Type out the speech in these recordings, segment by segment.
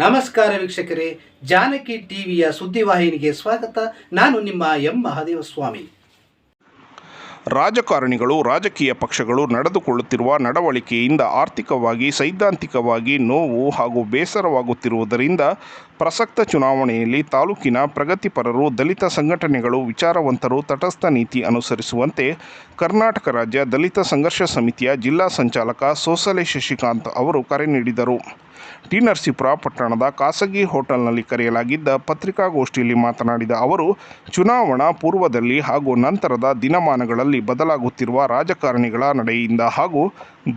ನಮಸ್ಕಾರ ವೀಕ್ಷಕರೇ, ಜಾನಕಿ ಟಿವಿಯ ಸುದ್ದಿವಾಹಿನಿಗೆ ಸ್ವಾಗತ. ನಾನು ನಿಮ್ಮ ಎಂ. ಮಹಾದೇವ ಸ್ವಾಮಿ ರಾಜಕಾರಣಿಗಳು, ರಾಜಕೀಯ ಪಕ್ಷಗಳು ನಡೆದುಕೊಳ್ಳುತ್ತಿರುವ ನಡವಳಿಕೆಯಿಂದ ಆರ್ಥಿಕವಾಗಿ, ಸೈದ್ಧಾಂತಿಕವಾಗಿ ನೋವು ಹಾಗೂ ಬೇಸರವಾಗುತ್ತಿರುವುದರಿಂದ ಪ್ರಸಕ್ತ ಚುನಾವಣೆಯಲ್ಲಿ ತಾಲೂಕಿನ ಪ್ರಗತಿಪರರು ದಲಿತ ಸಂಘಟನೆಗಳು ವಿಚಾರವಂತರು ತಟಸ್ಥ ನೀತಿ ಅನುಸರಿಸುವಂತೆ ಕರ್ನಾಟಕ ರಾಜ್ಯ ದಲಿತ ಸಂಘರ್ಷ ಸಮಿತಿಯ ಜಿಲ್ಲಾ ಸಂಚಾಲಕ ಸೋಸಲೆ ಶಶಿಕಾಂತ್ ಅವರು ಕರೆ ನೀಡಿದರು. ಟಿ ನರಸೀಪುರ ಪಟ್ಟಣದ ಖಾಸಗಿ ಹೋಟೆಲ್ನಲ್ಲಿ ಕರೆಯಲಾಗಿದ್ದ ಪತ್ರಿಕಾಗೋಷ್ಠಿಯಲ್ಲಿ ಮಾತನಾಡಿದ ಅವರು, ಚುನಾವಣಾ ಪೂರ್ವದಲ್ಲಿ ಹಾಗೂ ನಂತರದ ದಿನಮಾನಗಳಲ್ಲಿ ಬದಲಾಗುತ್ತಿರುವ ರಾಜಕಾರಣಿಗಳ ನಡೆಯಿಂದ ಹಾಗೂ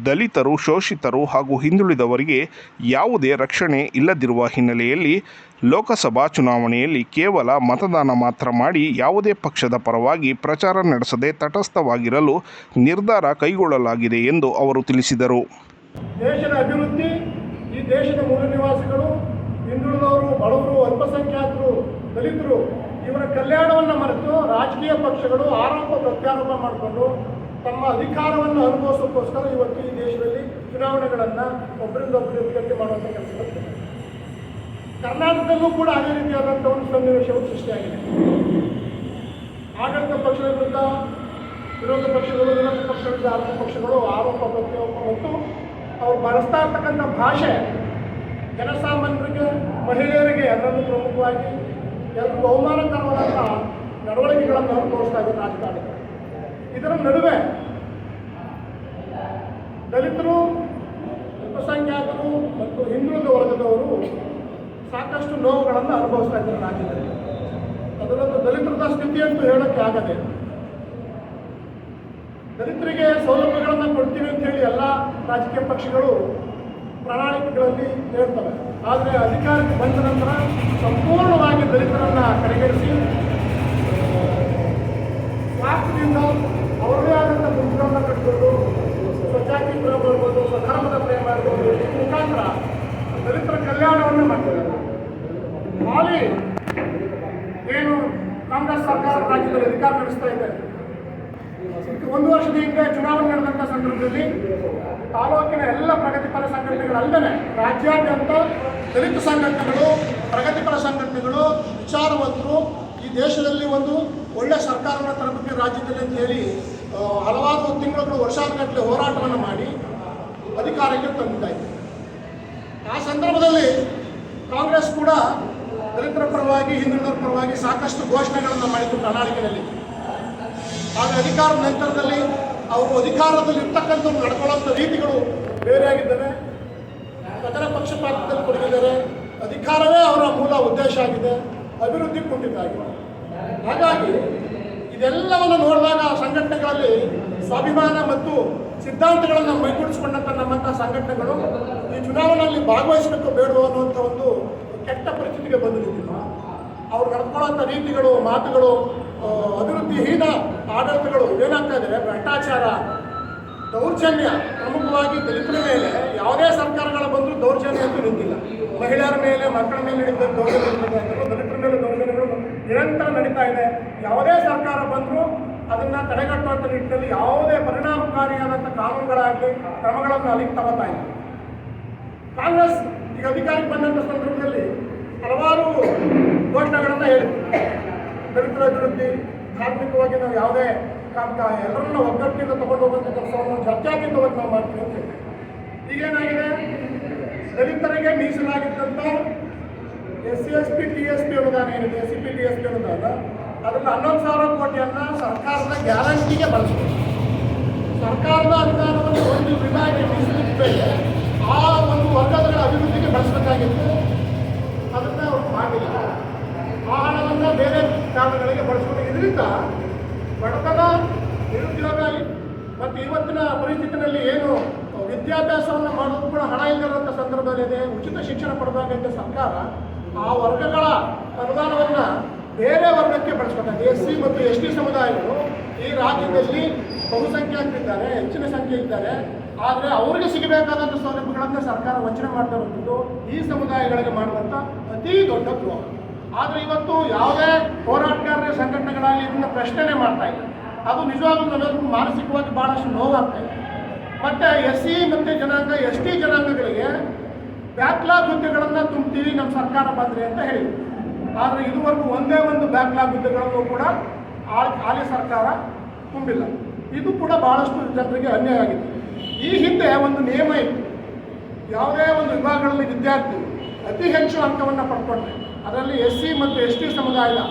ದಲಿತರು, ಶೋಷಿತರು ಹಾಗೂ ಹಿಂದುಳಿದವರಿಗೆ ಯಾವುದೇ ರಕ್ಷಣೆ ಇಲ್ಲದಿರುವ ಹಿನ್ನೆಲೆಯಲ್ಲಿ ಲೋಕಸಭಾ ಚುನಾವಣೆಯಲ್ಲಿ ಕೇವಲ ಮತದಾನ ಮಾತ್ರ ಮಾಡಿ ಯಾವುದೇ ಪಕ್ಷದ ಪರವಾಗಿ ಪ್ರಚಾರ ನಡೆಸದೆ ತಟಸ್ಥವಾಗಿರಲು ನಿರ್ಧಾರ ಕೈಗೊಳ್ಳಲಾಗಿದೆ ಎಂದು ಅವರು ತಿಳಿಸಿದರು. ದೇಶದ ಅಭಿವೃದ್ಧಿ, ಈ ದೇಶದ ಮೂಲ ನಿವಾಸಿಗಳು, ಹಿಂದುಳಿದವರು, ಬಡವರು, ಅಲ್ಪಸಂಖ್ಯಾತರು, ದಲಿತರು ಇವರ ಕಲ್ಯಾಣವನ್ನು ಮರೆತು ರಾಜಕೀಯ ಪಕ್ಷಗಳು ಆರೋಪ ಪ್ರತ್ಯಾರೋಪ ಮಾಡಿಕೊಂಡು ತಮ್ಮ ಅಧಿಕಾರವನ್ನು ಅನುಭವಿಸೋಕ್ಕೋಸ್ಕರ ಇವತ್ತು ಈ ದೇಶದಲ್ಲಿ ಚುನಾವಣೆಗಳನ್ನು ಒಬ್ಬರಿಂದ ಒಬ್ಬರು ವಿಜ್ಞಪ್ತಿ ಮಾಡುವಂಥ ಕೆಲಸ ಕರ್ನಾಟಕದಲ್ಲೂ ಕೂಡ ಅದೇ ರೀತಿಯಾದಂಥ ಒಂದು ಸನ್ನಿವೇಶವು ಸೃಷ್ಟಿಯಾಗಿದೆ. ಆಡಳಿತ ಪಕ್ಷದ ವಿರುದ್ಧ, ವಿರೋಧ ಪಕ್ಷಗಳು, ವಿರೋಧ ಪಕ್ಷಗಳ, ಆರೋಪ ಪಕ್ಷಗಳು, ಆರೋಪ ಪ್ರತ್ಯಾರೋಪ ಮತ್ತು ಅವ್ರು ಬಳಸ್ತಾ ಇರ್ತಕ್ಕಂಥ ಭಾಷೆ ಜನಸಾಮಾನ್ಯರಿಗೆ, ಮಹಿಳೆಯರಿಗೆ ಎಲ್ಲರೂ ಪ್ರಮುಖವಾಗಿ, ಎಲ್ಲರಿಗೂ ಅವಮಾನಕರವಾದಂಥ ನಡವಳಿಕೆಗಳನ್ನು ಅನುಭವಿಸ್ತಾ ಇದ್ದಾರೆ ರಾಜಕಾರಣಿಗಳು ಇದರ ನಡುವೆ ದಲಿತರು, ಅಲ್ಪಸಂಖ್ಯಾತರು ಮತ್ತು ಹಿಂದುಳಿದ ವರ್ಗದವರು ಸಾಕಷ್ಟು ನೋವುಗಳನ್ನು ಅನುಭವಿಸ್ತಾ ಇದ್ದಾರೆ ರಾಜ್ಯದಲ್ಲಿ. ಅದರಲ್ಲೂ ದಲಿತರದ ಸ್ಥಿತಿ ಅಂತೂ ಹೇಳೋಕ್ಕೆ ಆಗದೆ. ದಲಿತರಿಗೆ ಸೌಲಭ್ಯಗಳನ್ನು ಕೊಡ್ತೀವಿ ಅಂತ ಹೇಳಿ ಎಲ್ಲ ರಾಜಕೀಯ ಪಕ್ಷಗಳು ಪ್ರಣಾಳಿಕೆಗಳಲ್ಲಿ ಹೇಳ್ತವೆ. ಆದರೆ ಅಧಿಕಾರಕ್ಕೆ ಬಂದ ನಂತರ ಸಂಪೂರ್ಣವಾಗಿ ದಲಿತರನ್ನು ಕಡೆಗಣಿಸಿ ಸ್ವಾರ್ಥದಿಂದ ಅವರದೇ ಆದಂಥ ಗುಂಪುಗಳನ್ನ ಕಟ್ಕೊಂಡು ಸ್ವಜಾತಿ ಪ್ರೇಮ ಬರ್ಬೋದು ಸ್ವಧರ್ಮದ ಪ್ರೇಮ ಮಾಡ್ಬೋದು ಈ ಮುಖಾಂತರ ದಲಿತರ ಕಲ್ಯಾಣವನ್ನು ಮಾಡ್ತಾರೆ. ಹಾಲಿ ಏನು ಕಾಂಗ್ರೆಸ್ ಸರ್ಕಾರ ರಾಜ್ಯದಲ್ಲಿ ಅಧಿಕಾರ ನಡೆಸ್ತಾ ಇದೆ. ಒಂದು ವರ್ಷದ ಹಿಂದೆ ಚುನಾವಣೆ ನಡೆದಂಥ ಸಂದರ್ಭದಲ್ಲಿ ತಾಲೂಕಿನ ಎಲ್ಲ ಪ್ರಗತಿಪರ ಸಂಘಟನೆಗಳಲ್ಲದೆ ರಾಜ್ಯಾದ್ಯಂತ ದಲಿತ ಸಂಘಟನೆಗಳು ಪ್ರಗತಿಪರ ಸಂಘಟನೆಗಳು ವಿಚಾರವಂತರು ಈ ದೇಶದಲ್ಲಿ ಒಂದು ಒಳ್ಳೆಯ ಸರ್ಕಾರವನ್ನು ತರಬೇಕು ರಾಜ್ಯದಲ್ಲಿ ಅಂತ ಹೇಳಿ ಹಲವಾರು ತಿಂಗಳು ವರ್ಷಾನುಗಟ್ಟಲೆ ಹೋರಾಟವನ್ನು ಮಾಡಿ ಅಧಿಕಾರಕ್ಕೆ ತಂದಿದ್ದಾಯಿತು. ಆ ಸಂದರ್ಭದಲ್ಲಿ ಕಾಂಗ್ರೆಸ್ ಕೂಡ ದಲಿತರ ಪರವಾಗಿ ಹಿಂದುಳಿದರ ಪರವಾಗಿ ಸಾಕಷ್ಟು ಘೋಷಣೆಗಳನ್ನು ಮಾಡಿತು ಪ್ರಣಾಳಿಕೆಯಲ್ಲಿ. ಆದರೆ ಅಧಿಕಾರ ನಂತರದಲ್ಲಿ ಅವರು ಅಧಿಕಾರದಲ್ಲಿ ಇರ್ತಕ್ಕಂಥವ್ರು ನಡ್ಕೊಳ್ಳುವಂಥ ರೀತಿಗಳು ಬೇರೆಯಾಗಿದ್ದಾವೆ. ಅದರ ಪಕ್ಷಪಾತದಲ್ಲಿ ಕೊಡಗಿದ್ದಾರೆ ಅಧಿಕಾರವೇ ಅವರ ಮೂಲ ಉದ್ದೇಶ ಆಗಿದೆ. ಅಭಿವೃದ್ಧಿ ಕುಂಠಿತ ಹಾಗಾಗಿ ಇದೆಲ್ಲವನ್ನು ನೋಡಿದಾಗ ಸಂಘಟನೆಗಳಲ್ಲಿ ಸ್ವಾಭಿಮಾನ ಮತ್ತು ಸಿದ್ಧಾಂತಗಳನ್ನು ಮೈಗೂಡಿಸಿಕೊಂಡಂಥ ನಮ್ಮಂಥ ಸಂಘಟನೆಗಳು ಈ ಚುನಾವಣೆಯಲ್ಲಿ ಭಾಗವಹಿಸಬೇಕು ಬೇಡವೋ ಅನ್ನುವಂಥ ಒಂದು ಕೆಟ್ಟ ಪರಿಸ್ಥಿತಿಗೆ ಬಂದು ನಿಂತಿಲ್ಲ ಅವ್ರು ನಡ್ಕೊಳ್ಳೋಂಥ ರೀತಿಗಳು ಮಾತುಗಳು ಆ, ಅಭಿವೃದ್ಧಿಹೀನ ಆಡಳಿತಗಳು ಏನಾಗ್ತಾ ಇದೆ? ಭ್ರಷ್ಟಾಚಾರ ದೌರ್ಜನ್ಯ ಪ್ರಮುಖವಾಗಿ ದಲಿತರ ಮೇಲೆ ಯಾವುದೇ ಸರ್ಕಾರಗಳ ಬಂದರೂ ದೌರ್ಜನ್ಯ ಅಂತೂ ನಿಂತಿಲ್ಲ. ಮಹಿಳೆಯರ ಮೇಲೆ ಮಕ್ಕಳ ಮೇಲೆ ದೌರ್ಜನ್ಯ ದಲಿತರ ಮೇಲೆ ದೌರ್ಜನ್ಯಗಳು ನಿರಂತರ ನಡೀತಾ ಇದೆ. ಯಾವುದೇ ಸರ್ಕಾರ ಬಂದರೂ ಅದನ್ನು ತಡೆಗಟ್ಟುವಂಥ ನಿಟ್ಟಿನಲ್ಲಿ ಯಾವುದೇ ಪರಿಣಾಮಕಾರಿಯಾದಂಥ ಕಾನೂನುಗಳಾಗಲಿ ಕ್ರಮಗಳನ್ನು ಅಲ್ಲಿಗೆ ತಗೋತಾ ಇಲ್ಲ. ಕಾಂಗ್ರೆಸ್ ಈಗ ಅಧಿಕಾರಕ್ಕೆ ಬಂದಂಥ ಸಂದರ್ಭದಲ್ಲಿ ಹಲವಾರು ಘೋಷಣೆಗಳನ್ನು ಹೇಳಿದೆ ದಲಿತರ ಅಭಿವೃದ್ಧಿ, ಧಾರ್ಮಿಕವಾಗಿ ನಾವು ಯಾವುದೇ ಎಲ್ಲರನ್ನ ಒಗ್ಗಟ್ಟಿಂದ ತಗೊಂಡು ಹೋಗುವಂಥ ಕೆಲಸವನ್ನು ಜಾತ್ಯತೀತವಾಗಿ ನಾವು ಮಾಡ್ತೀವಿ ಅಂತ ಈಗೇನಾಗಿದೆ? ದಲಿತರಿಗೆ ಮೀಸಲಾಗಿದ್ದಂಥ S C S P, T S P ಅನುದಾನ ಏನಿದೆ? S C P, T S P ಅನುದಾನ. ಹನ್ನೊಂದು ಸಾವಿರ ಕೋಟಿಯನ್ನು ಸರ್ಕಾರದ ಗ್ಯಾರಂಟಿಗೆ ಬಳಸಬೇಕು. ಸರ್ಕಾರದ ಅನುದಾನವನ್ನು ಒಂದು ವಿಭಾಗಕ್ಕೆ ಮೀಸಲಿಟ್ಟರೆ ಆ ಒಂದು ವರ್ಗಗಳ ಅಭಿವೃದ್ಧಿಗೆ ಬಳಸಬೇಕಾಗಿತ್ತು. ಅದನ್ನು ಅವರು ಮಾಡಿಲ್ಲ. ಆ ಹಣವನ್ನು ಬೇರೆ ಕಾರಣಗಳಿಗೆ ಬಳಸ್ಕೊಂಡು ಇದರಿಂದ ಬಡತನ ನಿರುದ್ಯೋಗ ಮತ್ತು ಇವತ್ತಿನ ಪರಿಸ್ಥಿತಿನಲ್ಲಿ ಏನು ವಿದ್ಯಾಭ್ಯಾಸವನ್ನು ಮಾಡೋದು ಕೂಡ ಹಣ ಇಲ್ಲದಿರುವಂಥ ಸಂದರ್ಭದಲ್ಲಿದೆ ಉಚಿತ ಶಿಕ್ಷಣ ಕೊಡಬೇಕಂತ ಸರ್ಕಾರ ಆ ವರ್ಗಗಳ ಅನುದಾನವನ್ನು ಬೇರೆ ವರ್ಗಕ್ಕೆ ಬಳಸ್ಕೊತಾರೆ. ಎಸ್ ಸಿ ಮತ್ತು ಎಸ್ ಟಿ ಸಮುದಾಯಗಳು ಈ ರಾಜ್ಯದಲ್ಲಿ ಬಹುಸಂಖ್ಯಾತರಿದ್ದಾರೆ ಹೆಚ್ಚಿನ ಸಂಖ್ಯೆ ಇದ್ದಾರೆ ಆದರೆ ಅವರಿಗೆ ಸಿಗಬೇಕಾದಂಥ ಸೌಲಭ್ಯಗಳನ್ನು ಸರ್ಕಾರ ವಂಚನೆ ಮಾಡ್ತಾ ಇರುವಂಥದ್ದು ಈ ಸಮುದಾಯಗಳಿಗೆ ಮಾಡುವಂಥ ಅತಿ ದೊಡ್ಡ ದ್ರೋಹ. ಆದರೆ ಇವತ್ತು ಯಾವುದೇ ಹೋರಾಟಗಾರರ ಸಂಘಟನೆಗಳಾಗಲಿ ಇದನ್ನು ಪ್ರಶ್ನೆ ಮಾಡ್ತಾ ಇಲ್ಲ. ಅದು ನಿಜವಾಗ್ಲೂ ನನಗೂ ಮಾನಸಿಕವಾಗಿ ಭಾಳಷ್ಟು ನೋವಾಗ್ತಾ ಇದೆ. ಮತ್ತು ಎಸ್ ಸಿ ಮತ್ತು ಜನಾಂಗ, ಎಸ್ ಟಿ ಜನಾಂಗಗಳಿಗೆ ಬ್ಯಾಕ್ಲಾಗ್ ಹುದ್ದೆಗಳನ್ನು ತುಂಬ್ತೀವಿ ನಮ್ಮ ಸರ್ಕಾರ ಬಂದ್ರೆ ಅಂತ ಹೇಳಿ ಆದರೆ ಇದುವರೆಗೂ ಒಂದೇ ಒಂದು ಬ್ಯಾಕ್ಲಾಗ್ ಹುದ್ದೆಗಳನ್ನು ಕೂಡ ಹಾಲಿ ಸರ್ಕಾರ ತುಂಬಿಲ್ಲ. ಇದು ಕೂಡ ಬಹಳಷ್ಟು ಜನರಿಗೆ ಅನ್ಯಾಯ ಆಗಿದೆ. ಈ ಹಿಂದೆ ಒಂದು ನಿಯಮ ಇತ್ತು. ಯಾವುದೇ ಒಂದು ವಿಭಾಗಗಳಲ್ಲಿ ವಿದ್ಯಾರ್ಥಿ ಅತಿ ಹೆಚ್ಚು ಅಂಕವನ್ನು ಪಡ್ಕೊಂಡ್ರೆ, ಅದರಲ್ಲಿ ಎಸ್ ಸಿ ಮತ್ತು ಎಸ್ ಟಿ ಸಮುದಾಯದ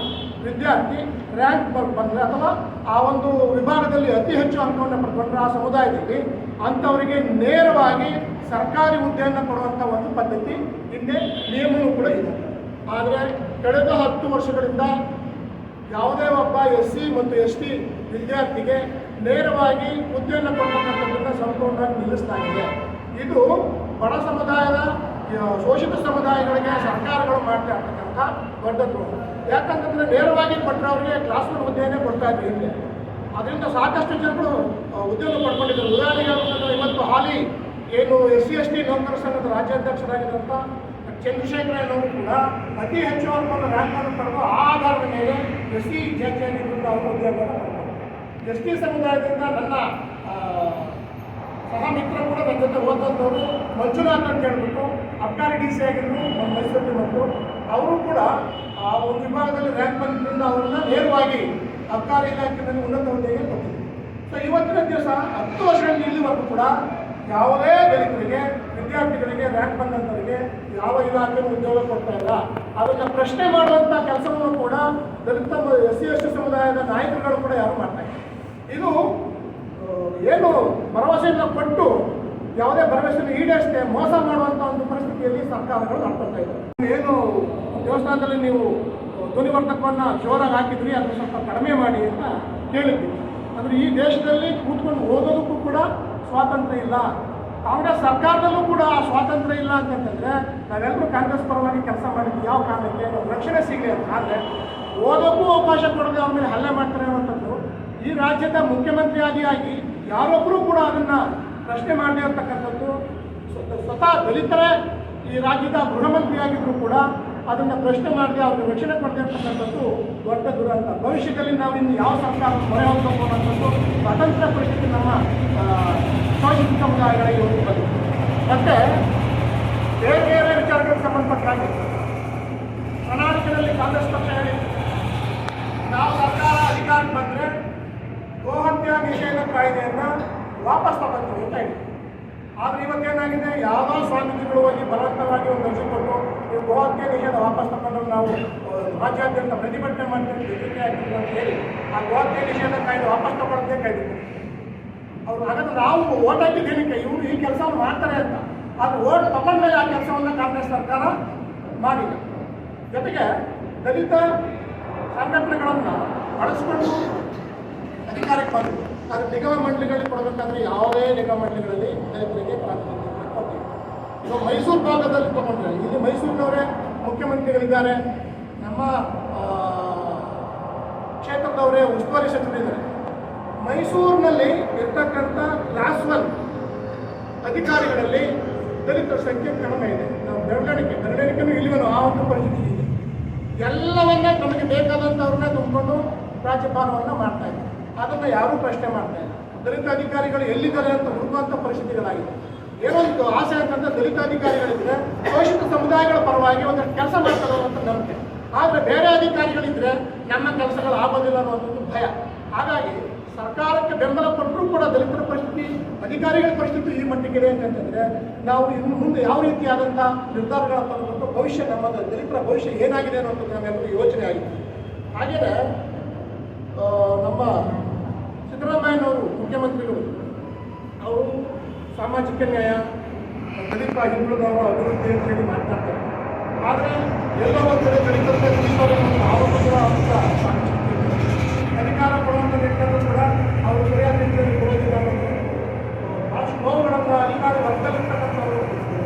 ವಿದ್ಯಾರ್ಥಿ ರ್ಯಾಂಕ್ ಬಂದರೆ ಅಥವಾ ಆ ಒಂದು ವಿಭಾಗದಲ್ಲಿ ಅತಿ ಹೆಚ್ಚು ಅಂಕವನ್ನು ಪಡ್ಕೊಂಡ್ರೆ ಆ ಸಮುದಾಯದಲ್ಲಿ ಅಂಥವರಿಗೆ ನೇರವಾಗಿ ಸರ್ಕಾರಿ ಹುದ್ದೆಯನ್ನು ಕೊಡುವಂಥ ಒಂದು ಪದ್ಧತಿ ಹಿಂದೆ ನಿಯಮವೂ ಕೂಡ ಇದೆ. ಆದರೆ ಕಳೆದ ಹತ್ತು ವರ್ಷಗಳಿಂದ ಯಾವುದೇ ಒಬ್ಬ ಎಸ್ ಸಿ ಮತ್ತು ಎಸ್ ಟಿ ವಿದ್ಯಾರ್ಥಿಗೆ ನೇರವಾಗಿ ಹುದ್ದೆಯನ್ನು ಕೊಡ್ತಕ್ಕಂಥದ್ದನ್ನು ಸಂಪೂರ್ಣವಾಗಿ ಇದೆ. ಇದು ಬಡ ಸಮುದಾಯದ ಶೋಷಿತ ಸಮುದಾಯಗಳಿಗೆ ಸರ್ಕಾರಗಳು ಮಾಡ್ತಾ ಇರ್ತಕ್ಕಂಥ ದೊಡ್ಡ ದ್ರೋಹ ಯಾಕಂತಂದ್ರೆ ನೇರವಾಗಿ ಕೊಟ್ಟರೆ ಕ್ಲಾಸ್ ರೂಮ್ ಹುದ್ದೆಯನ್ನೇ ಕೊಡ್ತಾ ಹಿಂದೆ. ಅದರಿಂದ ಸಾಕಷ್ಟು ಜನರು ಉದ್ಯೋಗ ಪಡ್ಕೊಂಡಿದ್ದಾರೆ. ಉದಾಹರಣೆಗೆ ಇವತ್ತು ಹಾಲಿ ಏನು ಎಸ್ ಸಿ, ಎಸ್ ಟಿ ನೌಕರ ಸಂಘದ ಚಂದ್ರಶೇಖರ ಅವರು ಕೂಡ ಅತಿ ಹೆಚ್ಚು ಅಂಕವನ್ನು ರ್ಯಾಂಕನ್ನು ಪಡೆದು ಆಧಾರದ ಮೇಲೆ ಎಸ್ ಸಿ ಜಾತಿಯಾಗಿದ್ದರಿಂದ ಅವರು ಉದ್ಯೋಗವನ್ನು ಪಡ್ತಾರೆ. ಎಸ್ ಟಿ ಸಮುದಾಯದಿಂದ ನನ್ನ ಸಹ ಮಿತ್ರ ಕೂಡ ನನ್ನ ಜೊತೆ ಓದಂಥವ್ರು ಮಂಜುನಾಥ್ ಅಂತ ಹೇಳ್ಬಿಟ್ಟು ಅಬ್ಕಾರಿ ಡಿ ಸಿ ಆಗಿದ್ರು ನಮ್ಮ ಮೈಸೂರಿನ ಮಕ್ಕಳು. ಅವರು ಕೂಡ, ಆ, ಒಂದು ವಿಭಾಗದಲ್ಲಿ ರ್ಯಾಂಕ್ ಬಂದಿದ್ದರಿಂದ ಅವರನ್ನ ನೇರವಾಗಿ ಅಬ್ಕಾರಿ ಇಲಾಖೆಯಲ್ಲಿ ಉನ್ನತ ಹುದ್ದೆಗೆ ಕೊಟ್ಟಿದ್ರು. ಸೊ ಇವತ್ತಿನ ದಿವಸ ಹತ್ತು ವರ್ಷಗಳಿಂದ ಇಲ್ಲಿವರೆಗೂ ಕೂಡ ಯಾವುದೇ ದಲಿತರಿಗೆ, ವಿದ್ಯಾರ್ಥಿಗಳಿಗೆ ರ್ಯಾಂಕ್ ಬಂದಂಥವರಿಗೆ ಯಾವ ಇಲಾಖೆ ಉದ್ಯೋಗ ಕೊಡ್ತಾ ಇಲ್ಲ. ಅದನ್ನು ಪ್ರಶ್ನೆ ಮಾಡುವಂಥ ಕೆಲಸವನ್ನು ಕೂಡ ದಲಿತ ಎಸ್ ಸಿ ಎಸ್ ಟಿ ಸಮುದಾಯದ ನಾಯಕರುಗಳು ಕೂಡ ಯಾರು ಮಾಡ್ತಾ ಇಲ್ಲ. ಇದು ಏನು ಭರವಸೆಯನ್ನು ಕೊಟ್ಟು ಯಾವುದೇ ಭರವಸೆಯನ್ನು ಈಡೇರಿಸದೆ ಮೋಸ ಮಾಡುವಂಥ ಒಂದು ಪರಿಸ್ಥಿತಿಯಲ್ಲಿ ಸರ್ಕಾರಗಳು ನಡ್ಕೊಳ್ತಾ ಇದ್ದಾರೆ. ಏನು ದೇವಸ್ಥಾನದಲ್ಲಿ ನೀವು ಧ್ವನಿವರ್ಧಕವನ್ನು ಜೋರಾಗಿ ಹಾಕಿದ್ರಿ, ಅದನ್ನು ಸ್ವಲ್ಪ ಕಡಿಮೆ ಮಾಡಿ ಅಂತ ಕೇಳಿದ್ವಿ. ಅಂದರೆ ಈ ದೇಶದಲ್ಲಿ ಕೂತ್ಕೊಂಡು ಓದೋದಕ್ಕೂ ಕೂಡ ಸ್ವಾತಂತ್ರ್ಯ ಇಲ್ಲ. ಕಾಂಗ್ರೆಸ್ ಸರ್ಕಾರದಲ್ಲೂ ಕೂಡ ಆ ಸ್ವಾತಂತ್ರ್ಯ ಇಲ್ಲ ಅಂತಂದ್ರೆ ನಾವೆಲ್ಲರೂ ಕಾಂಗ್ರೆಸ್ ಪರವಾಗಿ ಕೆಲಸ ಮಾಡಿದ್ವಿ. ಯಾವ ಕಾರಣಕ್ಕೆ? ರಕ್ಷಣೆ ಸಿಗಲಿ ಅಂತ. ಆದರೆ ಓದೋಕ್ಕೂ ಅವಕಾಶ ಕೊಡದೆ ಅವ್ರ ಮೇಲೆ ಹಲ್ಲೆ ಮಾಡ್ತಾರೆ ಅನ್ನೋಂಥದ್ದು ಈ ರಾಜ್ಯದ ಮುಖ್ಯಮಂತ್ರಿ ಆಗಿ ಆಗಿ ಯಾರೊಬ್ಬರೂ ಕೂಡ ಅದನ್ನು ಪ್ರಶ್ನೆ ಮಾಡದೇ ಅಂತಕ್ಕಂಥದ್ದು ಸ್ವ- ಸ್ವತಃ ದಲಿತರೇ ಈ ರಾಜ್ಯದ ಗೃಹಮಂತ್ರಿಯಾಗಿದ್ದರೂ ಕೂಡ ಅದನ್ನು ಪ್ರಶ್ನೆ ಮಾಡದೆ ಅವ್ರಿಗೆ ರಕ್ಷಣೆ ಕೊಡ್ತಿರ್ತಕ್ಕಂಥದ್ದು ದೊಡ್ಡ ದುರಂತ. ಭವಿಷ್ಯದಲ್ಲಿ ನಾವು ಇನ್ನು ಯಾವ ಸರ್ಕಾರ ಮೊರೆ ಹೋಗಬೇಕು ಅನ್ನೋದು ಸ್ವತಂತ್ರ ಪರಿಸ್ಥಿತಿ ನಮ್ಮ ಸಾಮಾಜಿಕ ಸಮುದಾಯಗಳಿಗೆ ಬಂದಿದೆ. ಮತ್ತೆ ಬೇರೆ ಬೇರೆ ವಿಚಾರಗಳಿಗೆ ಸಂಬಂಧಪಟ್ಟಾಗಿ ಕರ್ನಾಟಕದಲ್ಲಿ ಕಾಂಗ್ರೆಸ್ ಪಕ್ಷ ನಾವು ಸರ್ಕಾರ ಅಧಿಕಾರಕ್ಕೆ ಬಂದರೆ ಗೋಹತ್ಯಾ ನಿಷೇಧ ಕಾಯ್ದೆಯನ್ನು ವಾಪಸ್ ತಗೊಳ್ತೀವಿ ಅಂತ ಹೇಳಿ ಆದರೆ ಇವತ್ತೇನಾಗಿದೆ ಯಾವ ಸ್ವಾಮೀಜಿಗಳು ಹೋಗಿ ಬಲವಂತವಾಗಿ ಒಂದು ಅರ್ಜಿ ಕೊಟ್ಟು ನೀವು ಗೋವಾಕ್ಕೆ ವಾಪಸ್ ತಗೊಂಡು ನಾವು ರಾಜ್ಯಾದ್ಯಂತ ಪ್ರತಿಭಟನೆ ಮಾಡ್ತೀವಿ ಅಂತ ಹೇಳಿ, ಆ ಗೋವಾಕ್ಕೆ ನಿಷೇಧ ಕಾಯ್ದೆ ವಾಪಸ್ ತಗೊಳ್ಳೋದೇ ಕಾಯ್ದೆ. ಅವ್ರು ಹಾಗಾದ್ರೆ ನಾವು ಓಟ್ ಹಾಕಿದ್ದೇನಕ್ಕೆ ಇವರು ಈ ಕೆಲಸವನ್ನು ಮಾಡ್ತಾರೆ ಅಂತ. ಅದು ಓಟ್ ತಗೊಂಡ್ಮೇಲೆ ಆ ಕೆಲಸವನ್ನು ಕಾಂಗ್ರೆಸ್ ಸರ್ಕಾರ ಮಾಡಿದೆ. ಜೊತೆಗೆ ದಲಿತ ಸಂಘಟನೆಗಳನ್ನು ಬಳಸ್ಕೊಂಡು ಅಧಿಕಾರಕ್ಕೆ ಬಂದರು. ಆದರೆ ನಿಗಮ ಮಂಡಳಿಗಳಿಗೆ ಕೊಡಬೇಕಾದ್ರೆ ಯಾವುದೇ ನಿಗಮ ಮಂಡಳಿಗಳಲ್ಲಿ ರೈತರಿಗೆ ಪ್ರಾತಿನಿಧ್ಯ ಇವಾಗ ಈಗ ಮೈಸೂರು ಭಾಗದಲ್ಲಿ ತಗೊಂಡ್ರೆ, ಇಲ್ಲಿ ಮೈಸೂರಿನವರೇ ಮುಖ್ಯಮಂತ್ರಿಗಳಿದ್ದಾರೆ. ನಮ್ಮ ಕ್ಷೇತ್ರದವರೇ ಉಸ್ತುವಾರಿ ಸಚಿವರಿದ್ದಾರೆ. ಮೈಸೂರಿನಲ್ಲಿ ಇರ್ತಕ್ಕಂಥ ಕ್ಲಾಸ್ ಒನ್ ಅಧಿಕಾರಿಗಳಲ್ಲಿ ದಲಿತ ಸಂಖ್ಯೆ ಕಡಿಮೆ ಇದೆ. ನಾವು ಬೆರಳಿಕೆ ಬೆರಳಿಕೆನೂ ಇಲ್ಲಿವನು ಆ ಒಂದು ಪರಿಸ್ಥಿತಿ ಇದೆ. ಎಲ್ಲವನ್ನ ತಮಗೆ ಬೇಕಾದಂಥವ್ರನ್ನ ತುಂಬಿಕೊಂಡು ರಾಜ್ಯಪಾಲವನ್ನು ಮಾಡ್ತಾ ಇದ್ದಾರೆ. ಅದನ್ನು ಯಾರೂ ಪ್ರಶ್ನೆ ಮಾಡ್ತಾ ಇಲ್ಲ. ದಲಿತ ಅಧಿಕಾರಿಗಳು ಎಲ್ಲಿದ್ದಾರೆ ಅಂತ ಹುಡುಕುವಂಥ ಪರಿಸ್ಥಿತಿಗಳಾಗಿದೆ. ಏನೊಂದು ಆಸೆ ಅಂತಂದ್ರೆ ದಲಿತ ಅಧಿಕಾರಿಗಳಿದ್ರೆ ಶೋಷಿತ ಸಮುದಾಯಗಳ ಪರವಾಗಿ ಒಂದಷ್ಟು ಕೆಲಸ ಮಾಡ್ತಾರೆ ಅಂತ ನಂಬಿಕೆ. ಆದರೆ ಬೇರೆ ಅಧಿಕಾರಿಗಳಿದ್ರೆ ನಮ್ಮ ಕೆಲಸಗಳು ಆಗೋದಿಲ್ಲ ಅನ್ನೋದೊಂದು ಭಯ. ಹಾಗಾಗಿ ಸರ್ಕಾರಕ್ಕೆ ಬೆಂಬಲ ಕೊಟ್ಟರೂ ಕೂಡ ದಲಿತರ ಪರಿಸ್ಥಿತಿ, ಅಧಿಕಾರಿಗಳ ಪರಿಸ್ಥಿತಿ ಈ ಇದೆ ಅಂತಂದ್ರೆ ನಾವು ಇನ್ನು ಮುಂದೆ ಯಾವ ರೀತಿಯಾದಂಥ ನಿರ್ಧಾರಗಳ ತಗೊಂಡು ಭವಿಷ್ಯ ನಮ್ಮ ದಲಿತರ ಭವಿಷ್ಯ ಏನಾಗಿದೆ ಅನ್ನೋದು ನಮ್ಮೆಲ್ಲರೂ ಯೋಚನೆ ಆಗಿದೆ ಹಾಗೆಯೇ ನಮ್ಮ ಸಿದ್ದರಾಮಯ್ಯನವರು ಮುಖ್ಯಮಂತ್ರಿಗಳು, ಅವರು ಸಾಮಾಜಿಕ ನ್ಯಾಯ, ದಲಿತ, ಹಿಂದುಳಿದವರ ಅಭಿವೃದ್ಧಿ ಅಂತ ಹೇಳಿ ಮಾತನಾಡ್ತಾರೆ ಆದರೆ ಎಲ್ಲ ಒಂದು ಕಡೆ ದಲಿತರಿಗೆ ಅಂತ. ಅಧಿಕಾರ ಕೊಡುವಂಥ ನಿಟ್ಟಿನಲ್ಲೂ ಕೂಡ ಅವರು ಸರಿಯಾದ ರೀತಿಯಲ್ಲಿ ಕೊಡೋದಿಲ್ಲ ಅನ್ನೋದು ಭಾಳಷ್ಟು ನೋವುಗಳನ್ನು ಅಧಿಕಾರ ವರ್ಗದಲ್ಲಿರ್ತಕ್ಕಂಥವ್ರು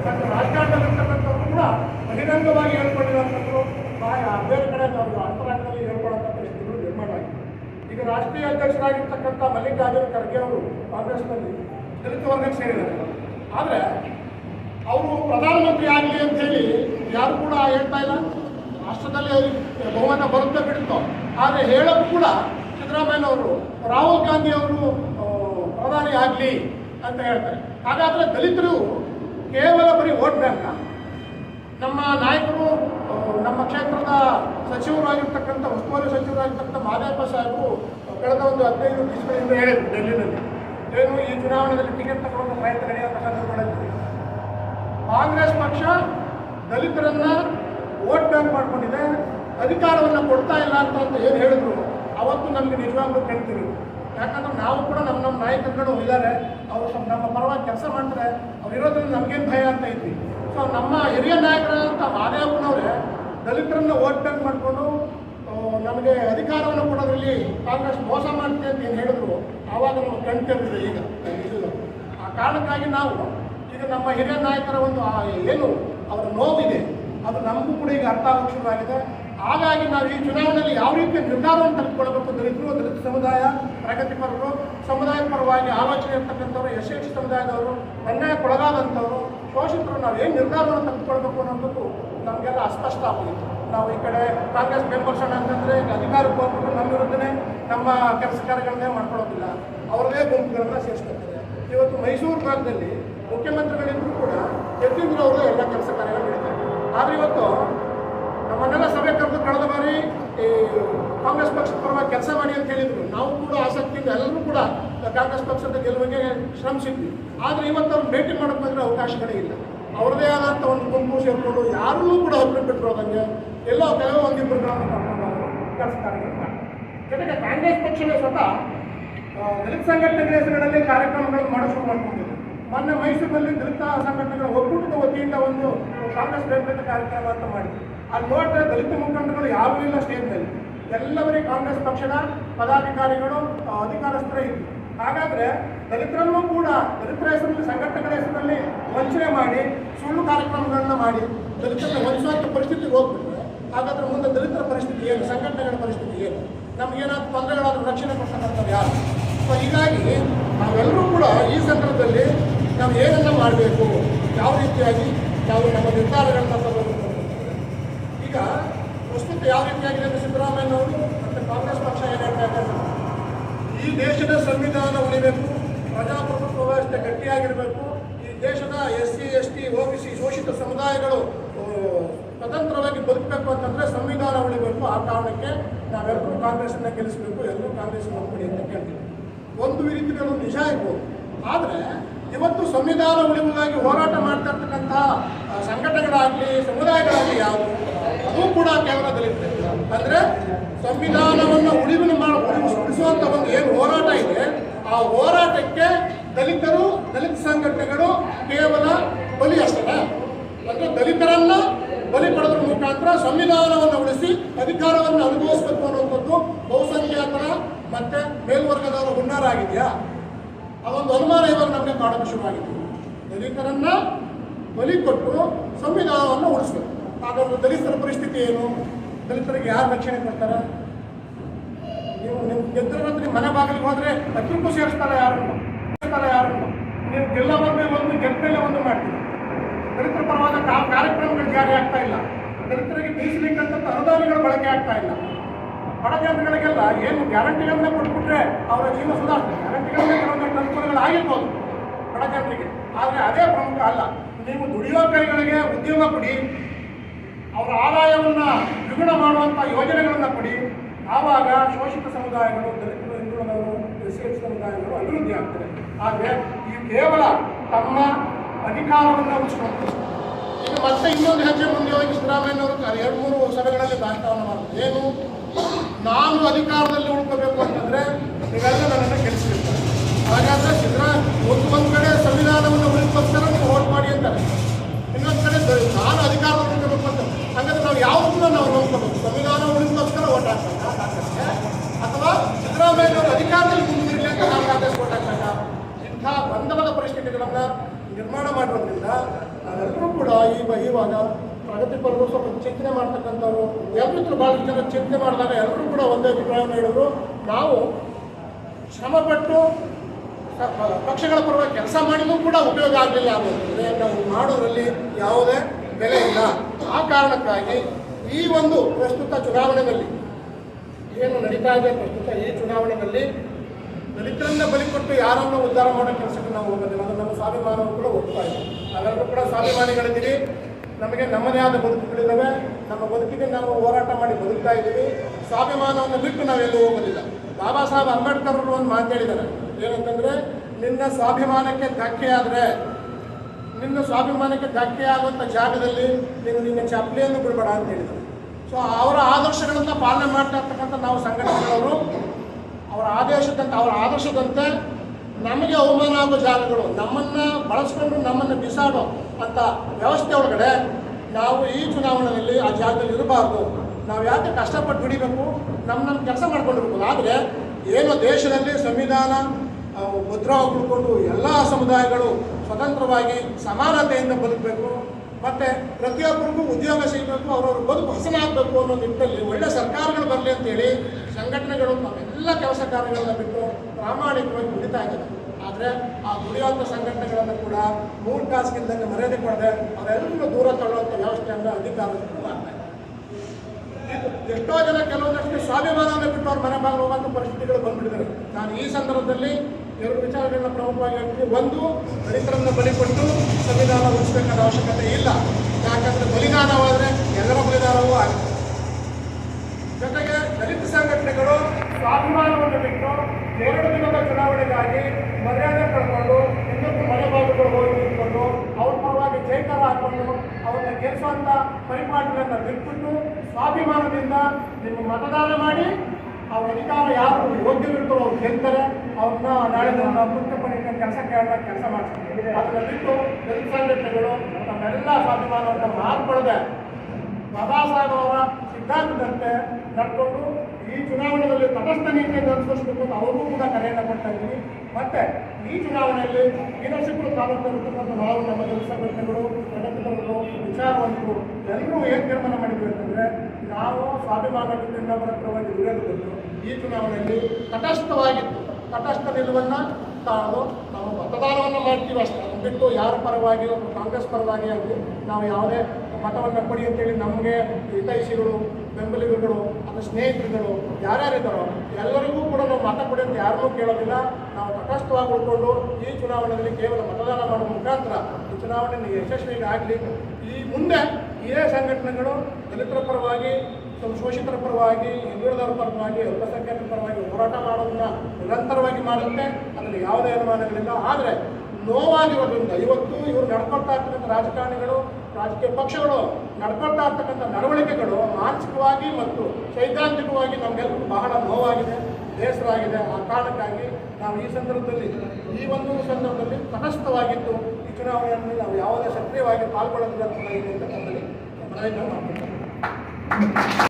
ತನ್ನ ರಾಜಕಾರಣದಲ್ಲಿರ್ತಕ್ಕಂಥವರು ಕೂಡ ಬಹಿರಂಗವಾಗಿ ಹೇಳ್ಕೊಂಡಿರುವಂಥದ್ದು ಬಹಳ ಬೇರೆ ಕಡೆ ನಾವು ಅಂತರಾಷ್ಟ್ರದಲ್ಲಿ ಆಗಿದೆ ಈಗ ರಾಷ್ಟ್ರೀಯ ಅಧ್ಯಕ್ಷರಾಗಿರ್ತಕ್ಕಂಥ ಮಲ್ಲಿಕಾರ್ಜುನ ಖರ್ಗೆ ಅವರು ಕಾಂಗ್ರೆಸ್ನಲ್ಲಿ ದಲಿತ ವರ್ಗಕ್ಕೆ ಸೇರಿದ್ದಾರೆ. ಆದರೆ ಅವರು ಪ್ರಧಾನಮಂತ್ರಿ ಆಗಲಿ ಅಂತ ಹೇಳಿ ಯಾರು ಕೂಡ ಹೇಳ್ತಾ ಇಲ್ಲ. ರಾಷ್ಟ್ರದಲ್ಲಿ ಅವ್ರಿಗೆ ಬಹುಮತ ಬರುತ್ತೆ ಬಿಡುತ್ತೋ. ಆದರೆ ಹೇಳೋದು ಕೂಡ ಸಿದ್ದರಾಮಯ್ಯನವರು ರಾಹುಲ್ ಗಾಂಧಿ ಅವರು ಪ್ರಧಾನಿ ಆಗಲಿ ಅಂತ ಹೇಳ್ತಾರೆ. ಹಾಗಾದರೆ ದಲಿತರು ಕೇವಲ ಬರೀ ಬ್ಯಾಂಕ ನಮ್ಮ ನಾಯಕರು ನಮ್ಮ ಕ್ಷೇತ್ರದ ಸಚಿವರಾಗಿರ್ತಕ್ಕಂಥ, ಉಸ್ತುವಾರಿ ಸಚಿವರಾಗಿರ್ತಕ್ಕಂಥ ಮಾದೇವಪ್ಪ ಸಾಹೇಬರು ಕಳೆದ ಒಂದು ಹದಿನೈದು ದಿವಸಗಳಿಂದ ಹೇಳಿದ್ರು ಡೆಲ್ಲಿನಲ್ಲಿ. ಏನು ಈ ಚುನಾವಣೆಯಲ್ಲಿ ಟಿಕೆಟ್ ತಗೊಳ್ಳುವ ಪ್ರಯತ್ನ ನಡೆಯುವಂಥ ಸಂದರ್ಭಗಳಲ್ಲಿ. ಕಾಂಗ್ರೆಸ್ ಪಕ್ಷ ದಲಿತರನ್ನ ವೋಟ್ ಬ್ಯಾಂಕ್ ಮಾಡ್ಕೊಂಡಿದೆ, ಅಧಿಕಾರವನ್ನು ಕೊಡ್ತಾ ಇಲ್ಲ ಅಂತ ಅಂತ ಏನು ಹೇಳಿದ್ರು, ಅವತ್ತು ನಮಗೆ ನಿಜವಾಗ್ಲೂ ಕೇಳ್ತೀವಿ. ಯಾಕಂದ್ರೆ ನಾವು ಕೂಡ ನಮ್ಮ ನಮ್ಮ ನಾಯಕರುಗಳು ಇದ್ದಾರೆ, ಅವರು ನಮ್ಮ ಪರವಾಗಿ ಕೆಲಸ ಮಾಡ್ತಾರೆ, ಅವ್ರು ಇರೋದ್ರಿಂದ ನಮಗೇನು ಭಯ ಅಂತ ಇದ್ವಿ ಸೊ ನಮ್ಮ ಹಿರಿಯ ನಾಯಕರಾದಂಥ ಮಾದೇವಪ್ಪನವರೇ ದಲಿತರನ್ನ ವೋಟ್ ಬ್ಯಾಂಕ್ ಮಾಡಿಕೊಂಡು ನಮಗೆ ಅಧಿಕಾರವನ್ನು ಕೊಡೋದ್ರಲ್ಲಿ ಕಾಂಗ್ರೆಸ್ ಮೋಸ ಮಾಡ್ತೀವಿ ಅಂತ ಏನು ಹೇಳಿದ್ರು, ಆವಾಗ ನಮ್ಮ ಕಣ್ ಈಗ. ಆ ಕಾರಣಕ್ಕಾಗಿ ನಾವು, ಈಗ ನಮ್ಮ ಹಿರಿಯ ನಾಯಕರ ಒಂದು ಏನು, ಅವರ ನೋವಿದೆ, ಅದು ನಮಗೂ ಕೂಡ ಈಗ ಅರ್ಥ ಆಗಕ್ಕೆ ಶುರುವಾಗಿದೆ ಹಾಗಾಗಿ ನಾವು ಈ ಚುನಾವಣೆಯಲ್ಲಿ ಯಾವ ರೀತಿಯ ನಿರ್ಧಾರವನ್ನು ತೆಗೆದುಕೊಳ್ಬೇಕು ದಲಿತರು, ದಲಿತ ಸಮುದಾಯ, ಪ್ರಗತಿಪರರು, ಸಮುದಾಯ ಪರವಾಗಿ ಆಲೋಚನೆ ಇರ್ತಕ್ಕಂಥವ್ರು ಎಸ್ ಎಚ್ ಸಮುದಾಯದವರು, ಅನ್ಯಾಯಕ್ಕೊಳಗಾದಂಥವ್ರು, ಶೋಷಿತರು ನಾವು ಏನು ನಿರ್ಧಾರವನ್ನು ತೆಗೆದುಕೊಳ್ಬೇಕು ಅನ್ನೋದು ನಮಗೆಲ್ಲ ಅಸ್ಪಷ್ಟ ಆಗೋಗಿತ್ತು ನಾವು ಈ ಕಡೆ ಕಾಂಗ್ರೆಸ್ ಬೆಂಬಲಿಸೋಣ ಅಂತಂದರೆ ಈಗ ಅಧಿಕಾರಕ್ಕೆ ಹೋಗ್ಬಿಟ್ಟು ನಮ್ಮ ವಿರುದ್ಧನೇ ನಮ್ಮ ಕೆಲಸ ಕಾರ್ಯಗಳನ್ನೇ ಮಾಡ್ಕೊಳ್ಳೋದಿಲ್ಲ. ಅವ್ರದೇ ಗುಂಪುಗಳನ್ನ ಸೇರಿಸ್ಕೊಳ್ತಾರೆ ಇವತ್ತು ಮೈಸೂರು ಭಾಗದಲ್ಲಿ ಮುಖ್ಯಮಂತ್ರಿಗಳಿಗೂ ಕೂಡ ಯತೀಂದ್ರ ಅವರು ಎಲ್ಲ ಕೆಲಸ ಕಾರ್ಯಗಳು ನಡೀತಾರೆ ಆದರೆ ಇವತ್ತು ನಮ್ಮನ್ನೆಲ್ಲ ಸಭೆ ಕರೆದು ಕಳೆದ ಬಾರಿ ಈ ಕಾಂಗ್ರೆಸ್ ಪಕ್ಷದ ಪರವಾಗಿ ಕೆಲಸ ಮಾಡಿ ಅಂತ ಹೇಳಿದ್ರು. ನಾವು ಕೂಡ ಆಸಕ್ತಿಯಿಂದ ಎಲ್ಲರೂ ಕೂಡ ಕಾಂಗ್ರೆಸ್ ಪಕ್ಷದ ಗೆಲುವಿಗೆ ಶ್ರಮಿಸಿದ್ವಿ. ಆದರೆ ಇವತ್ತು ಅವ್ರು ಭೇಟಿ ಮಾಡಕ್ಕೆ ಅವಕಾಶಗಳೇ ಇಲ್ಲ. ಅವ್ರದೇ ಆದಂಥ ಒಂದು ಗುಂಪು ಸೇರಿಕೊಂಡು ಯಾರನ್ನೂ ಕೂಡ ಹತ್ರ ಬಿಟ್ಟಿರೋದಂಗೆ ಎಲ್ಲೋ ಕೆಲವು ಒಂದಿಬ್ಬರುಗಳನ್ನು ಕಾರ್ಯಗಳು ಜೊತೆಗೆ ಕಾಂಗ್ರೆಸ್ ಪಕ್ಷವೇ ಸ್ವತಃ ದಲಿತ ಸಂಘಟನೆಗಳ ಹೆಸರಿನಲ್ಲಿ ಕಾರ್ಯಕ್ರಮಗಳನ್ನು ಮಾಡೋ ಶುರು ಮಾಡ್ಕೊಂಡಿದೆ. ಮೊನ್ನೆ ಮೈಸೂರಿನಲ್ಲಿ ದಲಿತ ಸಂಘಟನೆಗಳ ಒಕ್ಕೂಟದ ವತಿಯಿಂದ ಒಂದು ಕಾಂಗ್ರೆಸ್ ಬೆಂಬಲಿತ ಕಾರ್ಯಕ್ರಮ ಅಂತ ಮಾಡಿದೆ ಅಲ್ಲಿ ನೋಡಿದ್ರೆ ದಲಿತ ಮುಖಂಡರುಗಳು ಯಾರೂ ಇಲ್ಲ ಸ್ಟೇಟ್ನಲ್ಲಿ ಮೇಲೆ ಎಲ್ಲವರಿಗೆ ಕಾಂಗ್ರೆಸ್ ಪಕ್ಷದ ಪದಾಧಿಕಾರಿಗಳು ಅಧಿಕಾರಸ್ಥರೇ ಇದ್ರು. ಹಾಗಾದ್ರೆ ದಲಿತರನ್ನು ಕೂಡ ದಲಿತರ ಹೆಸರಲ್ಲಿ ಸಂಘಟನೆಗಳ ಹೆಸರಲ್ಲಿ ವಂಚನೆ ಮಾಡಿ, ಸುಳ್ಳು ಕಾರ್ಯಕ್ರಮಗಳನ್ನ ಮಾಡಿ ದಲಿತರನ್ನ ವಂಚುವಂಥ ಪರಿಸ್ಥಿತಿಗೆ ಹೋಗ್ಬಿಟ್ರೆ, ಹಾಗಾದ್ರೆ ಮುಂದೆ ದಲಿತರ ಪರಿಸ್ಥಿತಿ ಏನು, ಸಂಘಟನೆಗಳ ಪರಿಸ್ಥಿತಿ ಏನು? ನಮಗೇನಾದ್ರು ತೊಂದರೆಗಳಾದ್ರೂ ರಕ್ಷಣೆ ಕೊಡ್ತಕ್ಕಂಥವ್ರು ಯಾರು? ಸೊ ಹೀಗಾಗಿ ನಾವೆಲ್ಲರೂ ಕೂಡ ಈ ಸಂದರ್ಭದಲ್ಲಿ ನಾವು ಏನೆಲ್ಲ ಮಾಡಬೇಕು, ಯಾವ ರೀತಿಯಾಗಿ, ಯಾವ ನಮ್ಮ ನಿರ್ಧಾರಗಳನ್ನ ತಗೋಬೇಕು ಈಗ ಪ್ರಸ್ತುತ ಯಾವ ರೀತಿಯಾಗಿದೆ ಸಿದ್ದರಾಮಯ್ಯ ಅವರು ಮತ್ತು ಕಾಂಗ್ರೆಸ್ ಪಕ್ಷ ಏನು ಹೇಳ್ತಾ ಈ ದೇಶದ ಸಂವಿಧಾನ ಉಳಿಬೇಕು, ಪ್ರಜಾಪ್ರಭುತ್ವ ವ್ಯವಸ್ಥೆ ಗಟ್ಟಿಯಾಗಿರಬೇಕು, ಈ ದೇಶದ S C S T O B C ಶೋಷಿತ ಸಮುದಾಯಗಳು ಸ್ವತಂತ್ರವಾಗಿ ಬದುಕಬೇಕು ಅಂತಂದ್ರೆ ಸಂವಿಧಾನ ಉಳಿಬೇಕು. ಆ ಕಾರಣಕ್ಕೆ ನಾವೆಲ್ಲರೂ ಕಾಂಗ್ರೆಸ್ನ ಗೆಲ್ಲಿಸಬೇಕು, ಎಲ್ಲರೂ ಕಾಂಗ್ರೆಸ್ ಕೊಡಿ ಅಂತ ಕೇಳ್ತೀವಿ. ಒಂದು ರೀತಿಯಲ್ಲಿ ನಿಜ ಇರ್ಬೋದು. ಆದರೆ ಇವತ್ತು ಸಂವಿಧಾನ ಉಳಿವುಗಾಗಿ ಹೋರಾಟ ಮಾಡ್ತಾ ಇರ್ತಕ್ಕಂಥ ಸಂಘಟನೆಗಳಾಗಲಿ, ಸಮುದಾಯಗಳಾಗಲಿ ಯಾವುದು, ಅದು ಕೂಡ ಕೇವಲದಲ್ಲಿ ದಲಿತರು ಅಂದರೆ ಸಂವಿಧಾನವನ್ನು ಉಳಿವಿನ ಉಳಿಸುವಂತ ಒಂದು ಏನು ಹೋರಾಟ ಇದೆ, ಆ ಹೋರಾಟಕ್ಕೆ ದಲಿತರು, ದಲಿತ ಸಂಘಟನೆಗಳು ಕೇವಲ ಬಲಿ ಅಷ್ಟೇ ಮತ್ತು ದಲಿತರನ್ನ ಬಲಿ ಪಡೆದ್ರ ಮುಖಾಂತರ ಸಂವಿಧಾನವನ್ನು ಉಳಿಸಿ ಅಧಿಕಾರವನ್ನು ಅನುಭವಿಸಬೇಕು ಅನ್ನುವಂಥದ್ದು ಬಹುಸಂಖ್ಯಾತರ ಮತ್ತೆ ಮೇಲ್ವರ್ಗದವರ ಹುನ್ನಾರ ಆಗಿದೆಯಾ? ಒಂದು ಅನುಮಾನ ಇವಾಗ ನಮಗೆ ಕಾಡೋಕ್ಕೆ ಶುರುವಾಗಿದೆ ದಲಿತರನ್ನ ಬಲಿ ಕೊಟ್ಟು ಸಂವಿಧಾನವನ್ನು ಉಳಿಸ್ಬೇಕು. ಹಾಗಾದ್ರೆ ದಲಿತರ ಪರಿಸ್ಥಿತಿ ಏನು? ದಲಿತರಿಗೆ ಯಾರು ರಕ್ಷಣೆ ಕೊಡ್ತಾರ? ನೀವು ನಿಮ್ಮ ಗೆದ್ದಿರೋದು ನಿಮ್ಮ ಮನೆ ಬಾಗಿಲಿಗೆ ಹೋದ್ರೆ ಅಕ್ಕಿಂಕು ಸೇರಿಸ್ತಾರೆ ಯಾರನ್ನು ಸೇರಿಸ್ತಾರೆ ಯಾರನ್ನು ನೀವು ಗೆಲ್ಲ ಬಂದು ಒಂದು ಗೆದ್ಮೇಲೆ ಒಂದು ಮಾಡ್ತೀವಿ ದಲಿತರ ಪರವಾದ ಕಾರ್ಯಕ್ರಮಗಳು ಜಾರಿ ಆಗ್ತಾ ಇಲ್ಲ. ದಲಿತರಿಗೆ ಮೀಸಲಿಕ್ಕಂಥ ಅನುದಾನಗಳು ಬಳಕೆ ಆಗ್ತಾ ಇಲ್ಲ. ಬಡ ಜನಗಳಿಗೆಲ್ಲ ಏನು ಗ್ಯಾರಂಟಿಗಳನ್ನ ಕೊಟ್ಬಿಟ್ರೆ ಅವರ ಜೀವನ ಸುಧಾರಿಸ್ತದೆ ಗ್ಯಾರಂಟಿಗಳನ್ನೇ ಕೆಲವೊಂದಷ್ಟು ಅನುಕೂಲಗಳು ಆಗಿರ್ಬೋದು ಬಡ ಜನರಿಗೆ. ಆದರೆ ಅದೇ ಪ್ರಮುಖ ಅಲ್ಲ. ನೀವು ದುಡಿಯೋ ಕೈಗಳಿಗೆ ಉದ್ಯೋಗ ಕೊಡಿ. ಅವರ ಆದಾಯವನ್ನು ದ್ವಿಗುಣ ಮಾಡುವಂಥ ಯೋಜನೆಗಳನ್ನು ಕೊಡಿ. ಆವಾಗ ಶೋಷಿತ ಸಮುದಾಯಗಳು, ದಲಿತರು, ಹಿಂದುಳಿದವರು ಎಸ್ ಸಮುದಾಯಗಳು ಅಭಿವೃದ್ಧಿ ಆಗ್ತದೆ. ಆದರೆ ಈ ಕೇವಲ ತಮ್ಮ ಅಧಿಕಾರವನ್ನು ಉಳಿಸ್ಕೊಂಡು ಈಗ ಮತ್ತೆ ಇನ್ನೊಂದು ಹೆಜ್ಜೆ ಮುಂದೆ ಹೋಗಿ ಸಿದ್ದರಾಮಯ್ಯನವರು ಎರಡು, ಮೂರು ಸಭೆಗಳಲ್ಲಿ ಭಾಷಣವನ್ನು ಮಾಡುತ್ತೆ ಏನು? ನಾನು ಅಧಿಕಾರದಲ್ಲಿ ಉಳ್ಕೋಬೇಕು ಅಂತಂದ್ರೆ, ಈಗಾಗಲೇ ನನ್ನನ್ನು ಗೆಲ್ಲಿಸಬೇಕು ಹಾಗಾದರೆ ಸಿದ್ದರಾಮಯ್ಯ, ಒಂದು ಒಂದು ಕಡೆ ಸಂವಿಧಾನವನ್ನು ಉಳಿಸ್ಕೋಸ್ಕರ ನೀವು ವೋಟ್ ಮಾಡಿ ಅಂತಾರೆ ಇನ್ನೊಂದು ಕಡೆ ದ- ನಾನು ಅಧಿಕಾರದಲ್ಲಿ ಉಳ್ಕೋಬೇಕು ಅಂತ ನಾವು ಯಾವತ್ತೂ ನಾವು ನೋಡ್ಕೋಬೇಕು? ಸಂವಿಧಾನ ಉಳಿಸ್ಕೋಸ್ಕರ ಓಟ್ ಅಥವಾ ಅಥವಾ ಸಿದ್ದರಾಮಯ್ಯನವರು ಅಧಿಕಾರದಲ್ಲಿ ಮುಂದಿರಲಿ ಅಂತ ನಾವು ಕಾಂಗ್ರೆಸ್ ಓಟ್ ಹಾಕ್ಬೇಕ? ಇಂಥ ಬಂಧವದ ಪರಿಸ್ಥಿತಿಗಳನ್ನು ನಿರ್ಮಾಣ ಮಾಡಿರೋದ್ರಿಂದ ನಾವೆಲ್ಲರೂ ಕೂಡ ಈ ಇವಾಗ ಪ್ರಗತಿಪರರು ಸ್ವಲ್ಪ ಚಿಂತನೆ ಮಾಡ್ತಕ್ಕಂಥವ್ರು ಎಲ್ಲರೂ ಭಾಳ ಜನ ಚಿಂತನೆ ಮಾಡಿದಾಗ ಎಲ್ಲರೂ ಕೂಡ ಒಂದೇ ಅಭಿಪ್ರಾಯವನ್ನು ಹೇಳಿದ್ರು ನಾವು ಶ್ರಮಪಟ್ಟು ಪಕ್ಷಗಳ ಪರವಾಗಿ ಕೆಲಸ ಮಾಡಿದರೂ ಕೂಡ ಉಪಯೋಗ ಆಗಲಿಲ್ಲ ಅನ್ನೋದು. ನಾವು ಮಾಡೋದ್ರಲ್ಲಿ ಯಾವುದೇ ಬೆಲೆ ಇಲ್ಲ. ಆ ಕಾರಣಕ್ಕಾಗಿ ಈ ಒಂದು ಪ್ರಸ್ತುತ ಚುನಾವಣೆಯಲ್ಲಿ ಏನು ನಡೀತಾ ಇದೆ ಪ್ರಸ್ತುತ ಈ ಚುನಾವಣೆಯಲ್ಲಿ ದಲಿತರನ್ನ ಬಲಿ ಕೊಟ್ಟು ಯಾರನ್ನು ಉದ್ಧಾರ ಮಾಡೋ ಕೆಲಸಕ್ಕೆ ನಾವು ಹೋಗೋದಿಲ್ಲ. ಅದು ನಮ್ಮ ಸ್ವಾಭಿಮಾನವು ಕೂಡ ಹೋಗ್ತಾ ಇದೆ ನಾವೆಲ್ಲರೂ ಕೂಡ ಸ್ವಾಭಿಮಾನಿಗಳಿದ್ದೀವಿ. ನಮಗೆ ನಮ್ಮದೇ ಆದ ಬದುಕುಗಳಿದ್ದಾವೆ. ನಮ್ಮ ಬದುಕಿಗೆ ನಾವು ಹೋರಾಟ ಮಾಡಿ ಬದುಕ್ತಾ ಇದ್ದೀವಿ. ಸ್ವಾಭಿಮಾನವನ್ನು ಬಿಟ್ಟು ನಾವೆಲ್ಲೂ ಹೋಗೋದಿಲ್ಲ. ಬಾಬಾ ಸಾಹೇಬ್ ಅಂಬೇಡ್ಕರ್ ಅವರು ಒಂದು ಮಾತು ಏನಂತಂದ್ರೆ, ನಿನ್ನ ಸ್ವಾಭಿಮಾನಕ್ಕೆ ಧಕ್ಕೆ ನಿನ್ನ ಸ್ವಾಭಿಮಾನಕ್ಕೆ ಧಕ್ಕೆ ಆಗುವಂಥ ಜಾಗದಲ್ಲಿ ನೀನು ನಿನ್ನ ಚಪ್ಪಲಿಯನ್ನು ಬಿಡಬೇಡ ಅಂತ ಹೇಳಿದರು. ಸೊ ಅವರ ಆದರ್ಶಗಳನ್ನು ಪಾಲನೆ ಮಾಡ್ತಾ ಇರ್ತಕ್ಕಂಥ ನಾವು ಸಂಘಟನೆಗಳವರು ಅವರ ಆದೇಶದಂತೆ, ಅವರ ಆದರ್ಶದಂತೆ ನಮಗೆ ಅವಮಾನ ಆಗೋ ಜಾಗಗಳು, ನಮ್ಮನ್ನು ಬಳಸ್ಕೊಂಡು ನಮ್ಮನ್ನು ಬಿಸಾಡೋ ಅಂತ ವ್ಯವಸ್ಥೆ ಒಳಗಡೆ ನಾವು ಈ ಚುನಾವಣೆಯಲ್ಲಿ ಆ ಜಾಗದಲ್ಲಿ ಇರಬಾರ್ದು. ನಾವು ಯಾಕೆ ಕಷ್ಟಪಟ್ಟು ದುಡಿಬೇಕು? ನಮ್ಮ ನಮ್ಮ ಕೆಲಸ ಮಾಡ್ಕೊಂಡಿರ್ಬೋದು. ಆದರೆ ಏನು ದೇಶದಲ್ಲಿ ಸಂವಿಧಾನ ಭದ್ರವಾಗಿ ಉಳ್ಕೊಂಡು ಎಲ್ಲ ಸಮುದಾಯಗಳು ಸ್ವತಂತ್ರವಾಗಿ ಸಮಾನತೆಯಿಂದ ಬದುಕಬೇಕು, ಮತ್ತೆ ಪ್ರತಿಯೊಬ್ಬರಿಗೂ ಉದ್ಯೋಗ ಸಿಗಬೇಕು, ಅವರವ್ರ ಬದುಕು ಹಸನಾಗಬೇಕು ಅನ್ನೋ ನಿಟ್ಟಿನಲ್ಲಿ ಒಳ್ಳೆ ಸರ್ಕಾರಗಳು ಬರಲಿ ಅಂತೇಳಿ ಸಂಘಟನೆಗಳು ತಮ್ಮೆಲ್ಲ ಕೆಲಸ ಕಾರ್ಯಗಳನ್ನ ಬಿಟ್ಟು ಪ್ರಾಮಾಣಿಕವಾಗಿ ದುಡಿತಾ ಇದ್ದಾರೆ. ಆದರೆ ಆ ದುಡಿಯುವಂಥ ಸಂಘಟನೆಗಳನ್ನು ಕೂಡ ಮೂರು ಕಾಸಿಗಿದ್ದಂಗೆ ಮರ್ಯಾದೆ ಕೊಡದೆ ಅವರೆಲ್ಲರೂ ದೂರ ತಳ್ಳುವಂಥ ವ್ಯವಸ್ಥೆಯನ್ನು ಅಧಿಕಾರಗಳು ಎಷ್ಟೋ ಜನ ಕೆಲವೊಂದಷ್ಟು ಸ್ವಾಭಿಮಾನವನ್ನು ಬಿಟ್ಟು ಅವ್ರ ಮನೆ ಬಾಗಿಲು ಹೋಗುವಂಥ ಪರಿಸ್ಥಿತಿಗಳು ಬಂದ್ಬಿಟ್ಟಿದ್ದಾರೆ. ನಾನು ಈ ಸಂದರ್ಭದಲ್ಲಿ ಎರಡು ವಿಚಾರಗಳನ್ನ ಪ್ರಮುಖವಾಗಿ ಹೇಳ್ತೀನಿ. ಒಂದು, ದಲಿತರನ್ನ ಬಲಿ ಕೊಟ್ಟು ಸಂವಿಧಾನ ಉಳಿಸಬೇಕಾದ ಅವಶ್ಯಕತೆ ಇಲ್ಲ. ಯಾಕಂದ್ರೆ ಬಲಿದಾನವಾದರೆ ಎಲ್ಲರ ಬಲಿದಾನವೂ ಆಗುತ್ತೆ. ಜೊತೆಗೆ ದಲಿತ ಸಂಘಟನೆಗಳು ಸ್ವಾಭಿಮಾನವನ್ನು ಬಿಟ್ಟು ಎರಡು ದಿನದ ಚುನಾವಣೆಗಾಗಿ ಮರ್ಯಾದೆ ಕಳ್ಕೊಂಡು ಇನ್ನೊಂದು ಮನೆ ಬಾಗಿಲುಗಳು ಹೋಗಿ ನಿಂತ್ಕೊಂಡು ಅವ್ರ ಪರವಾಗಿ ಜೈಕಾರ ಹಾಕೊಂಡು ಅವ್ರನ್ನ ಗೆಲ್ಲಿಸುವಂಥ ಪರಿಪಾಠಗಳನ್ನು ಬಿಟ್ಬಿಟ್ಟು ಸ್ವಾಭಿಮಾನದಿಂದ ನಿಮ್ಮ ಮತದಾನ ಮಾಡಿ ಅವ್ರ ಅಧಿಕಾರ ಯಾರು ಯೋಗ್ಯರಿರ್ತಾರೋ ಅವ್ರು ಗೆಲ್ತಾರೆ ಅವ್ರನ್ನ ನಾಳೆ ನಮ್ಮ ಮುಖ್ಯ ಪಡಿಕ ಕೆಲಸ ಕೇಳಿದಾಗ ಕೆಲಸ ಮಾಡ್ತೀವಿ ಅದನ್ನ ಬಿಟ್ಟು ದಲಿತ ಸಂಘಟನೆಗಳು ತಮ್ಮೆಲ್ಲ ಸ್ವಾಭಿಮಾನವನ್ನು ಮಾರ್ಪಡದೆ ಬಾಬಾ ಸಾಹೇಬ್ ಅವರ ಸಿದ್ಧಾಂತದಂತೆ ನಡ್ಕೊಂಡು ಈ ಚುನಾವಣೆಯಲ್ಲಿ ತಟಸ್ಥ ನೀತಿಯನ್ನು ಅನುಸರಿಸಬೇಕು ಅಂತ ಅವ್ರಿಗೂ ಕೂಡ ಕರೆಯನ್ನು ಕೊಡ್ತಾ ಇದ್ದೀವಿ ಮತ್ತೆ ಈ ಚುನಾವಣೆಯಲ್ಲಿ ವೀರಶಿಪುರ ತಾಲೂಕಿನಲ್ಲಿರ್ತಕ್ಕಂಥ ನಾವು ನಮ್ಮ ಕೆಲಸ ಸಂಘಟನೆಗಳು ಪ್ರಗತಿಪರರು ವಿಚಾರವಂತರು ಎಲ್ಲರೂ ಏನು ತೀರ್ಮಾನ ಮಾಡಿದ್ವಿ ಅಂತಂದ್ರೆ ನಾವು ಸ್ವಾಭಿಮಾನದಿಂದ ಪರವಾಗಿ ಬಂದು ಈ ಚುನಾವಣೆಯಲ್ಲಿ ತಟಸ್ಥವಾಗಿತ್ತು. ತಟಸ್ಥ ನಿಲುವನ್ನು ತಾಳು ನಾವು ಮತದಾನವನ್ನು ಮಾಡ್ತೀವಿ ಅಷ್ಟೇ. ಬಿಟ್ಟು ಯಾರ ಪರವಾಗಿ ಕಾಂಗ್ರೆಸ್ ಪರವಾಗಿ ಆಗಲಿ ನಾವು ಯಾವುದೇ ಮತವನ್ನು ಕೊಡಿ ಅಂತೇಳಿ ನಮಗೆ ಹಿತೈಷಿಗಳು ಬೆಂಬಲಿಗರುಗಳು ಅಥವಾ ಸ್ನೇಹಿತರುಗಳು, ಯಾರ್ಯಾರಿದ್ದಾರೋ ಎಲ್ಲರಿಗೂ ಕೂಡ ನಾವು ಮತ ಕೊಡಿ ಅಂತ ಯಾರನ್ನೂ ಕೇಳೋದಿಲ್ಲ. ನಾವು ತಟಸ್ಥವಾಗಿ ಉಳ್ಕೊಂಡು ಈ ಚುನಾವಣೆಯಲ್ಲಿ ಕೇವಲ ಮತದಾನ ಮಾಡುವ ಮುಖಾಂತರ ಈ ಯಶಸ್ವಿಯಾಗಿ ಆಗಲಿ. ಈ ಮುಂದೆ ಇದೇ ಸಂಘಟನೆಗಳು ದಲಿತರ ಪರವಾಗಿ ಶೋಷಿತರ ಪರವಾಗಿ, ಹಿಂದುಳಿದವರ ಪರವಾಗಿ, ಅಲ್ಪಸಂಖ್ಯಾತರ ಪರವಾಗಿ ಹೋರಾಟ ಮಾಡೋದನ್ನ ನಿರಂತರವಾಗಿ ಮಾಡುತ್ತೆ. ಅದರಲ್ಲಿ ಯಾವುದೇ ಅನುಮಾನಗಳಿಲ್ಲ. ಆದರೆ ನೋವಾಗಿರೋದ್ರಿಂದ ಇವತ್ತು ಇವರು ನಡ್ಕೊಳ್ತಾ ಇರ್ತಕ್ಕಂಥ ರಾಜಕಾರಣಿಗಳು, ರಾಜಕೀಯ ಪಕ್ಷಗಳು ನಡ್ಕೊಳ್ತಾ ಇರ್ತಕ್ಕಂಥ ನಡವಳಿಕೆಗಳು ಮಾನಸಿಕವಾಗಿ ಮತ್ತು ಸೈದ್ಧಾಂತಿಕವಾಗಿ ನಮಗೆಲ್ಲರಿಗೂ ಬಹಳ ನೋವಾಗಿದೆ ಬೇಸರ ಆಗಿದೆ ಆ ಕಾರಣಕ್ಕಾಗಿ ನಾವು ಈ ಸಂದರ್ಭದಲ್ಲಿ, ಈ ಒಂದು ಸಂದರ್ಭದಲ್ಲಿ ತಟಸ್ಥವಾಗಿದ್ದು ಈ ಚುನಾವಣೆಯಲ್ಲಿ ನಾವು ಯಾವುದೇ ಸಕ್ರಿಯವಾಗಿ ಪಾಲ್ಗೊಳ್ಳೋದಿಲ್ಲ ಅಂತ ನಮ್ಮಲ್ಲಿ ಮನವಿಯನ್ನು ಮಾಡ್ತೀನಿ.